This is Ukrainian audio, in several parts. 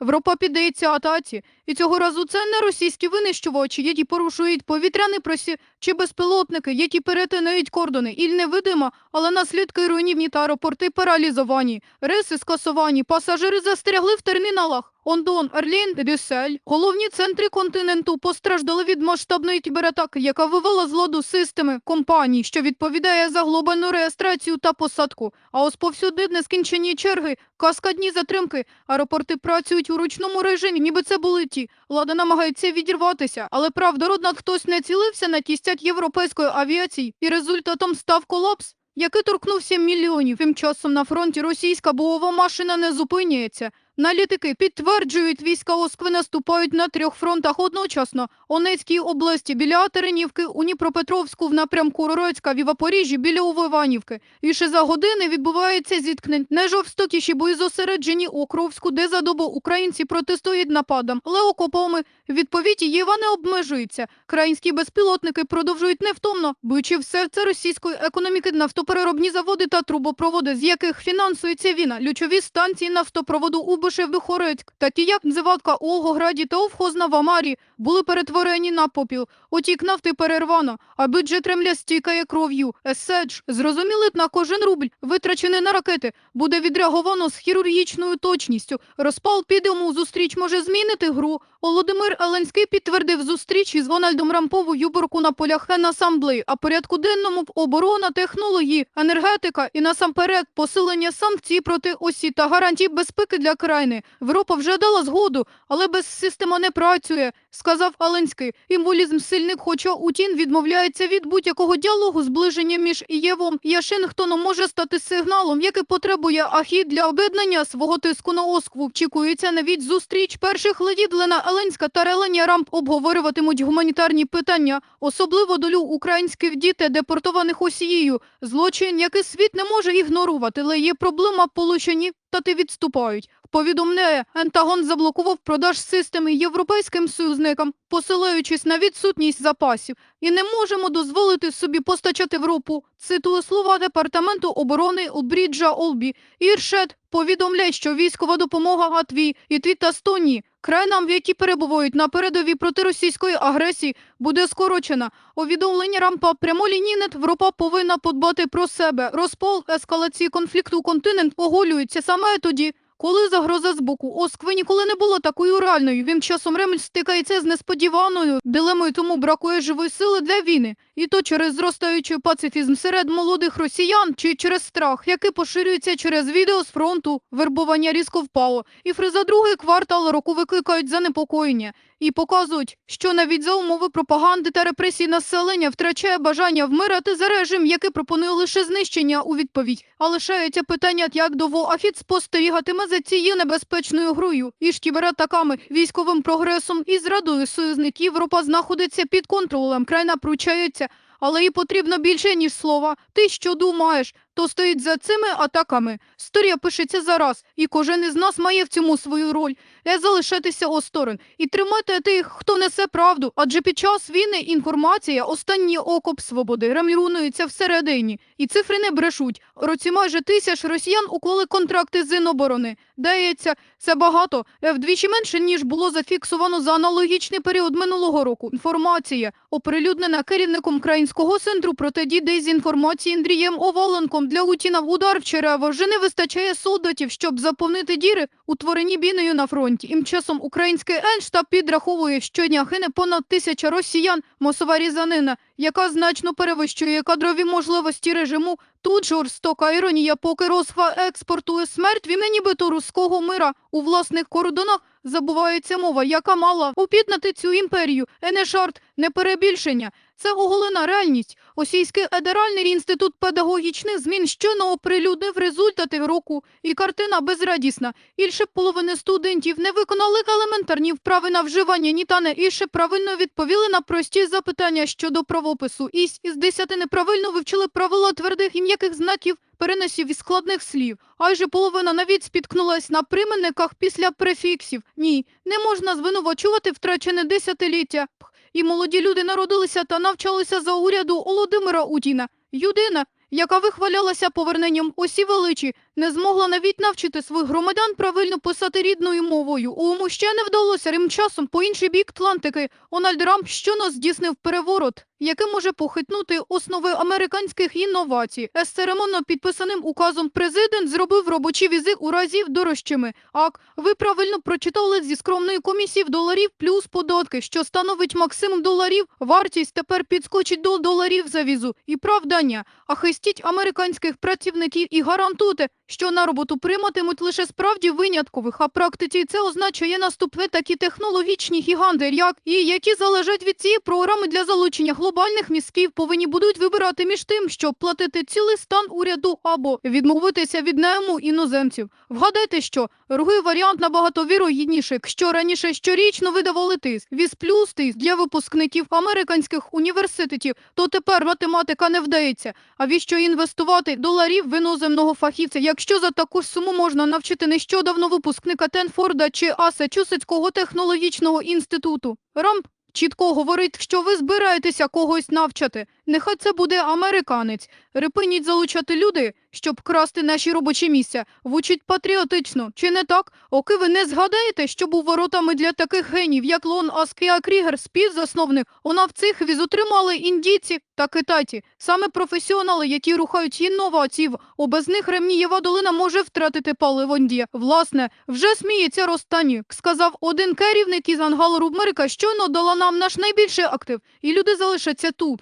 Європа піддається атаці, і цього разу це не російські винищувачі, які порушують повітряний просі чи безпілотники, які перетинають кордони, і невидима, але наслідки руйнівні та аеропорти паралізовані, рейси скасовані, пасажири застрягли в терміналах. Ондон, Ерлін, Брюссель. Головні центри континенту постраждали від масштабної кібератаки, яка вивела з ладу системи компаній, що відповідає за глобальну реєстрацію та посадку. А ось повсюди нескінчені черги, каскадні затримки. Аеропорти працюють у ручному режимі, ніби це були ті. Влада намагається відірватися, але правда, роднак хтось не цілився на кістять європейської авіації, і результатом став колапс. Який торкнувся мільйонів. Тим часом на фронті російська бойова машина не зупиняється. Аналітики підтверджують, війська Москви наступають на трьох фронтах одночасно. Онецькій області біля Теренівки, у Дніпропетровську в напрямку Рорецька, в Запоріжжі біля Увиванівки. І ще за години відбувається зіткнень. Найжорстокіші бої зосереджені у Окровську, де за добу українці протестують нападам. Але окопами відповідь Єва не обмежується. Країнські безпілотники продовжують невтомно, бучи в серце російської економіки нафтопереробні заводи та трубопроводи, з яких фінансується війна, лючові станції нафтопроводу у Бишев-Бихорецьк, такі як Дзиватка у Олгограді та Овхозна в Амарі, були перетворені на попіл. Утік нафти перервано, а бюджет Кремля стікає кров'ю. Еседж, зрозуміли на кожен рубль, витрачений на ракети, буде відреаговано з хірургічною точністю. Розпал підемо зустріч може змінити гру. Володимир Еленський підтвердив зустріч із Гональдом Рампову Юборку на полях Генасамблеї, а порядку денному в оборона, технології, енергетика і насамперед посилення санкцій проти осі та гарантій безпеки для країни. Європа вже дала згоду, але без система не працює, сказав Аленський. Імволізм сильний, хоча утін відмовляється від будь-якого діалогу зближення між Євом і Вашингтоном може стати сигналом, який потребує Ахід для об'єднання свого тиску на Оскву. Вчікується навіть зустріч перших ледів Лена Еленська та Реланія Рамп обговорюватимуть гуманітарні питання, особливо долю українських дітей, депортованих Росією. Злочин, який світ не може ігнорувати, але є проблема получені та ти відступають. Повідомляє, Ентагон заблокував продаж системи європейським союзникам, посилаючись на відсутність запасів, і не можемо дозволити собі постачати Європу. Цитую слова департаменту оборони у Бріджа Олбі. Іршет повідомляє, що військова допомога Латвії і Твітастоні країнам, в які перебувають на передовій проти російської агресії, буде скорочена. Увідомлення рампа прямолінійне Європа повинна подбати про себе. Розпал ескалації конфлікту континент оголюється саме тоді. Коли загроза з боку Оскви ніколи не була такою реальною, він часом Ремль стикається з несподіваною дилемою, тому бракує живої сили для війни. І то через зростаючий пацифізм серед молодих росіян чи через страх, який поширюється через відео з фронту, вербування різко впало. І фри за другий квартал року викликають занепокоєння і показують, що навіть за умови пропаганди та репресій населення втрачає бажання вмирати за режим, який пропонує лише знищення у відповідь. А лишається питання, як довго Афід спостерігатиме за цією небезпечною грою і ж кібератаками, військовим прогресом і зрадою союзників. Європа знаходиться під контролем, країна пручається, але їй потрібно більше, ніж слова. Ти що думаєш? То стоїть за цими атаками. Історія пишеться зараз, і кожен із нас має в цьому свою роль. Не залишатися осторонь і тримати тих, хто несе правду. Адже під час війни інформація останній окоп свободи ремірунується всередині, і цифри не брешуть. Році майже тисяч росіян уклали контракти з Іноборони. Дається, це багато, е, вдвічі менше ніж було зафіксовано за аналогічний період минулого року. Інформація оприлюднена керівником Українського центру протидії дезінформації Андрієм Оваленком для Лутіна в удар в Черево вже не вистачає солдатів, щоб заповнити діри, утворені біною на фронті. Ім часом український Енштаб підраховує, щодня гине понад тисяча росіян, масова різанина, яка значно перевищує кадрові можливості режиму. Тут жорстока іронія, поки Росфа експортує смерть в ім'я нібито руського мира у власних кордонах. Забувається мова, яка мала упіднати цю імперію. Енешарт не перебільшення. Це оголена реальність. Російський федеральний інститут педагогічних змін щойно оприлюднив результати року, і картина безрадісна. Більше половини студентів не виконали елементарні вправи на вживання нітане і ще правильно відповіли на прості запитання щодо правопису. Ісь із десяти неправильно вивчили правила твердих і м'яких знаків переносів і складних слів. Айже половина навіть спіткнулась на применниках після префіксів. Ні, не можна звинувачувати втрачене десятиліття. Пх, І молоді люди народилися та навчалися за уряду Володимира Утіна. Юдина, яка вихвалялася поверненням осі величі, не змогла навіть навчити своїх громадян правильно писати рідною мовою. Уму ще не вдалося рим часом по інший бік Атлантики. Ональд Рамп щоно здійснив переворот, який може похитнути основи американських інновацій. З церемонно підписаним указом президент зробив робочий візит у разів дорожчими. Ак, ви правильно прочитали зі скромної комісії в доларів плюс податки, що становить максимум доларів. Вартість тепер підскочить до доларів за візу. І правдання. А хистіть американських працівників і гарантуйте, що на роботу прийматимуть лише справді виняткових. А практиці це означає наступне такі технологічні гіганти, як і які залежать від цієї програми для залучення глобальних мізків, повинні будуть вибирати між тим, щоб платити цілий стан уряду або відмовитися від найму іноземців. Вгадайте, що другий варіант набагато вірогідніший. Якщо раніше щорічно видавали тиск, віз плюс тиск для випускників американських університетів, то тепер математика не вдається. А віщо інвестувати доларів в іноземного фахівця, якщо за таку суму можна навчити нещодавно випускника Тенфорда чи Асачусетського технологічного інституту? Рамп чітко говорить, що ви збираєтеся когось навчати. Нехай це буде американець. Репиніть залучати люди, щоб красти наші робочі місця. Вучить патріотично, чи не так? Оки ви не згадаєте, що був воротами для таких генів, як Лон Аскія Крігер, співзасновник. Вона в цих віз отримали індійці та китайці. Саме професіонали, які рухають інновації. О, без них Ремнієва долина може втратити паливо Індія. Власне, вже сміється Ростані, сказав один керівник із Ангалорубмерика, щойно дала нам наш найбільший актив. І люди залишаться тут,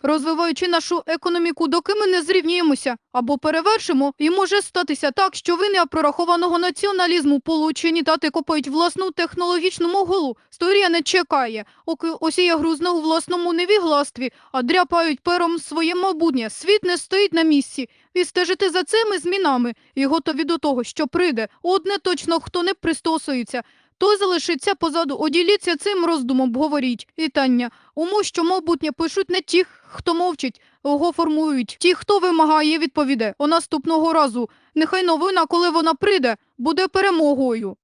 розвиваючи нашу економіку, доки ми не зрівнюємося або перевершимо. І може статися так, що вини прорахованого націоналізму получені тати копають власну технологічну могилу. Сторія не чекає, оки осіє грузне у власному невігластві, а дряпають пером своє майбутнє. Світ не стоїть на місці. І стежити за цими змінами і готові до того, що прийде. Одне точно хто не пристосується. Той залишиться позаду. Оділіться цим роздумом, говоріть. Вітання. Уму, що майбутнє пишуть не ті, хто мовчить, його формують. Ті, хто вимагає, відповіде. О наступного разу. Нехай новина, коли вона прийде, буде перемогою.